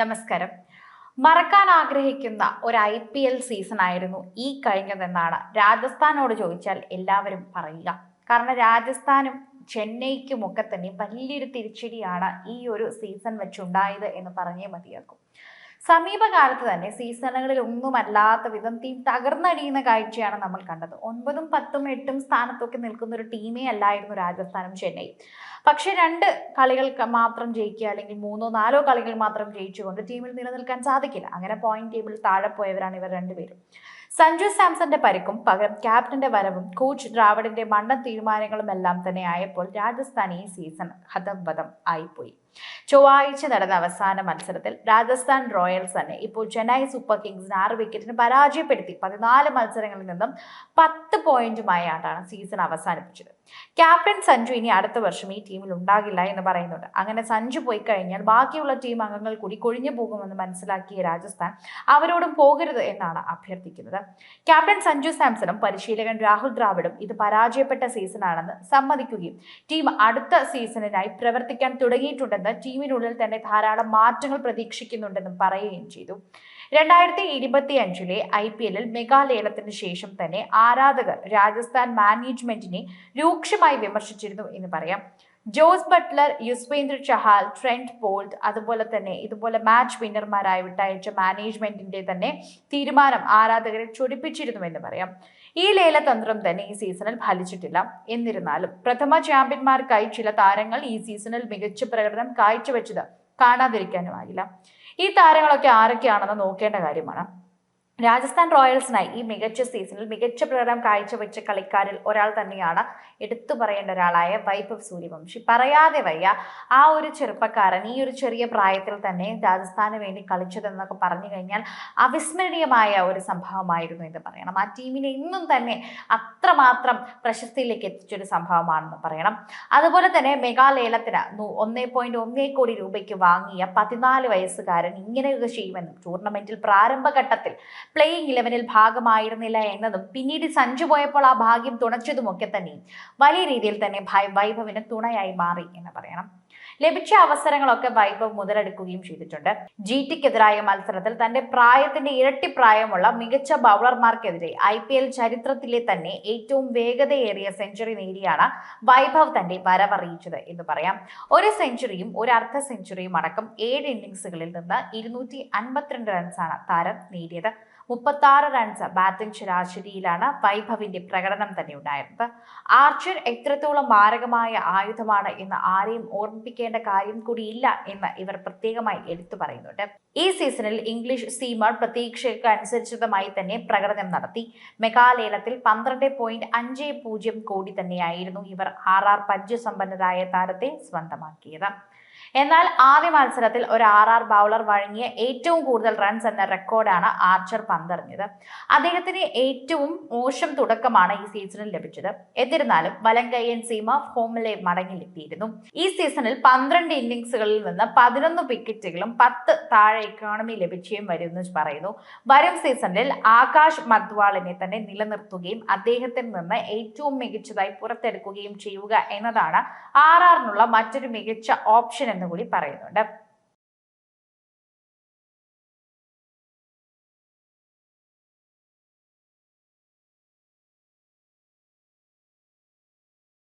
നമസ്കാരം. മറക്കാൻ ആഗ്രഹിക്കുന്ന ഒരു ഐ പി എൽ സീസൺ ആയിരുന്നു ഈ കഴിഞ്ഞതെന്നാണ് രാജസ്ഥാനോട് ചോദിച്ചാൽ എല്ലാവരും പറയുക. കാരണം രാജസ്ഥാനും ചെന്നൈക്കും ഒക്കെ തന്നെ വലിയൊരു തിരിച്ചടിയാണ് ഈ ഒരു സീസൺ വെച്ചുണ്ടായത് എന്ന് പറഞ്ഞേ മതിയാക്കും സമീപകാലത്ത് തന്നെ സീസണുകളിൽ ഒന്നുമല്ലാത്ത വിധം ടീം തകർന്നടിയുന്ന കാഴ്ചയാണ് നമ്മൾ കണ്ടത്. ഒൻപതും പത്തും എട്ടും സ്ഥാനത്തൊക്കെ നിൽക്കുന്ന ഒരു ടീമേ അല്ലായിരുന്നു രാജസ്ഥാനും ചെന്നൈ പക്ഷേ രണ്ട് കളികൾ മാത്രം ജയിക്കുക അല്ലെങ്കിൽ മൂന്നോ നാലോ കളികൾ മാത്രം ജയിച്ചുകൊണ്ട് ടീമിൽ നിലനിൽക്കാൻ സാധിക്കില്ല. അങ്ങനെ പോയിന്റ് ടേബിൾ താഴെ പോയവരാണ് ഇവർ രണ്ടുപേരും. സഞ്ജു സാംസന്റെ പരിക്കും പകരം ക്യാപ്റ്റന്റെ വരവും കോച്ച് ദ്രാവിഡിന്റെ മണ്ടൻ തീരുമാനങ്ങളും എല്ലാം തന്നെ ആയപ്പോൾ രാജസ്ഥാൻ ഈ സീസൺ ഹതംബദം ആയിപ്പോയി. ചൊവ്വാഴ്ച നടന്ന അവസാന മത്സരത്തിൽ രാജസ്ഥാൻ റോയൽസ് തന്നെ ഇപ്പോൾ ചെന്നൈ സൂപ്പർ കിങ്സിന് ആറ് വിക്കറ്റിന് പരാജയപ്പെടുത്തി പതിനാല് മത്സരങ്ങളിൽ നിന്നും പത്ത് പോയിന്റുമായാണ് സീസൺ അവസാനിപ്പിച്ചത്. ക്യാപ്റ്റൻ സഞ്ജു ഇനി അടുത്ത വർഷം ഈ ടീമിൽ ഉണ്ടാകില്ല എന്ന് പറയുന്നുണ്ട്. അങ്ങനെ സഞ്ജു പോയി കഴിഞ്ഞാൽ ബാക്കിയുള്ള ടീം അംഗങ്ങൾ കൂടി കൊഴിഞ്ഞു പോകുമെന്ന് മനസ്സിലാക്കിയ രാജസ്ഥാൻ അവരോടും പോകരുത് എന്നാണ് അഭ്യർത്ഥിക്കുന്നത്. ക്യാപ്റ്റൻ സഞ്ജു സാംസണും പരിശീലകൻ രാഹുൽ ദ്രാവിഡും ഇത് പരാജയപ്പെട്ട സീസണാണെന്ന് സമ്മതിക്കുകയും ടീം അടുത്ത സീസണിനായി പ്രവർത്തിക്കാൻ തുടങ്ങിയിട്ടുണ്ടെന്ന് ടീമിനുള്ളിൽ തന്നെ ധാരാളം മാറ്റങ്ങൾ പ്രതീക്ഷിക്കുന്നുണ്ടെന്നും പറയുകയും ചെയ്തു. രണ്ടായിരത്തി ഇരുപത്തി അഞ്ചിലെ ഐ പി എല്ലിൽ മെഗാലേലത്തിന് ശേഷം തന്നെ ആരാധകർ രാജസ്ഥാൻ മാനേജ്മെന്റിനെ രൂക്ഷമായി വിമർശിച്ചിരുന്നു എന്ന് പറയാം. Jos Buttler Yuzvendra Chahal Trent Boult അതുപോലെ തന്നെ ഇതുപോലെ മാച്ച് വിന്നർമാരായി വിട്ടയച്ച മാനേജ്മെന്റിന്റെ തന്നെ തീരുമാനം ആരാധകരെ ചൊടിപ്പിച്ചിരുന്നു എന്ന് പറയാം. ഈ ലേലതന്ത്രം തന്നെ ഈ സീസണിൽ ഫലിച്ചിട്ടില്ല. എന്നിരുന്നാലും പ്രഥമ ചാമ്പ്യന്മാർക്കായി ചില താരങ്ങൾ ഈ സീസണിൽ മികച്ച പ്രകടനം കാഴ്ചവെച്ചത് കാണാതിരിക്കാനുമാകില്ല. ഈ താരങ്ങളൊക്കെ ആരൊക്കെയാണെന്ന് നോക്കേണ്ട കാര്യമാണ്. രാജസ്ഥാൻ റോയൽസിനായി ഈ മികച്ച സീസണിൽ മികച്ച പ്രകടനം കാഴ്ചവെച്ച കളിക്കാരിൽ ഒരാൾ തന്നെയാണ് എടുത്തു പറയേണ്ട ഒരാളായ വൈഭവ് സൂര്യവംശി. പറയാതെ വയ്യ ആ ഒരു ചെറുപ്പക്കാരൻ ഈ ഒരു ചെറിയ പ്രായത്തിൽ തന്നെ രാജസ്ഥാന് വേണ്ടി കളിച്ചതെന്നൊക്കെ പറഞ്ഞു കഴിഞ്ഞാൽ അവിസ്മരണീയമായ ഒരു സംഭവമായിരുന്നു എന്ന് പറയണം. ആ ടീമിനെ ഇന്നും തന്നെ അത്രമാത്രം പ്രശസ്തിയിലേക്ക് എത്തിച്ചൊരു സംഭവമാണെന്ന് പറയണം. അതുപോലെ തന്നെ മെഗാലേലത്തിന് ഒന്നേ പോയിന്റ് ഒന്നേ കോടി രൂപയ്ക്ക് വാങ്ങിയ പതിനാല് വയസ്സുകാരൻ ഇങ്ങനെയൊക്കെ ചെയ്യുമെന്നും ടൂർണമെന്റിൽ പ്രാരംഭഘട്ടത്തിൽ പ്ലേയിങ് ഇലവനിൽ ഭാഗമായിരുന്നില്ല എന്നതും പിന്നീട് സഞ്ജു പോയപ്പോൾ ആ ഭാഗ്യം തുണച്ചതുമൊക്കെ തന്നെ വലിയ രീതിയിൽ തന്നെ വൈഭവിന് തുണയായി മാറി എന്ന് പറയണം. ലഭിച്ച അവസരങ്ങളൊക്കെ വൈഭവ് മുതലെടുക്കുകയും ചെയ്തിട്ടുണ്ട്. ജി ടിക്കെതിരായ മത്സരത്തിൽ തന്റെ പ്രായത്തിന്റെ ഇരട്ടി പ്രായമുള്ള മികച്ച ബൗളർമാർക്കെതിരെ ഐ പി എൽ ചരിത്രത്തിലെ തന്നെ ഏറ്റവും വേഗതയേറിയ സെഞ്ചുറി നേടിയാണ് വൈഭവ് തന്റെ വരവറിയിച്ചത് എന്ന് പറയാം. ഒരു സെഞ്ചുറിയും ഒരു അർദ്ധ സെഞ്ചുറിയും അടക്കം ഏഴ് ഇന്നിംഗ്സുകളിൽ നിന്ന് ഇരുന്നൂറ്റി അൻപത്തിരണ്ട് റൺസാണ് താരം നേടിയത്. മുപ്പത്തി ആറ് റൺസ് ബാറ്റിംഗ് ശരാശരിയിലാണ് വൈഭവിന്റെ പ്രകടനം തന്നെ ഉണ്ടായിരുന്നത്. ആർച്ചർ എത്രത്തോളം മാരകമായ ആയുധമാണ് എന്ന് ആരെയും ഓർമ്മിപ്പിക്കേണ്ട കാര്യം കൂടിയില്ല എന്ന് ഇവർ പ്രത്യേകമായി എടുത്തു പറയുന്നുണ്ട്. ഈ സീസണിൽ ഇംഗ്ലീഷ് സീമർ പ്രതീക്ഷയ്ക്ക് അനുസരിച്ചതുമായി തന്നെ പ്രകടനം നടത്തി. മെഗാലേലത്തിൽ പന്ത്രണ്ട് പോയിന്റ് അഞ്ച് പൂജ്യം കോടി തന്നെയായിരുന്നു ഇവർ ആർ ആർ പരിചയസമ്പന്നരായ താരത്തെ സ്വന്തമാക്കിയത്. എന്നാൽ ആദ്യ മത്സരത്തിൽ ഒരു ആർ ആർ ബൗളർ വഴങ്ങിയ ഏറ്റവും കൂടുതൽ റൺസ് എന്ന റെക്കോർഡാണ് ആർച്ചർ പന്തെറിഞ്ഞത്. അദ്ദേഹത്തിന് ഏറ്റവും മോശം തുടക്കമാണ് ഈ സീസണിൽ ലഭിച്ചത്. എന്നിരുന്നാലും വലങ്കയ്യൻ സീമ ഫോമിലെ മടങ്ങിലെത്തിയിരുന്നു. ഈ സീസണിൽ പന്ത്രണ്ട് ഇന്നിംഗ്സുകളിൽ നിന്ന് പതിനൊന്ന് വിക്കറ്റുകളും പത്ത് താഴെ ഇക്കോണമി ലഭിച്ചേം വരുമെന്ന് പറയുന്നു. വരും സീസണിൽ ആകാശ് മദ്വാളിനെ തന്നെ നിലനിർത്തുകയും അദ്ദേഹത്തിൽ നിന്ന് ഏറ്റവും മികച്ചതായി പുറത്തെടുക്കുകയും ചെയ്യുക എന്നതാണ് ആർ ആറിനുള്ള മറ്റൊരു മികച്ച ഓപ്ഷൻ എന്ന് കൂടി പറയുന്നുണ്ട്.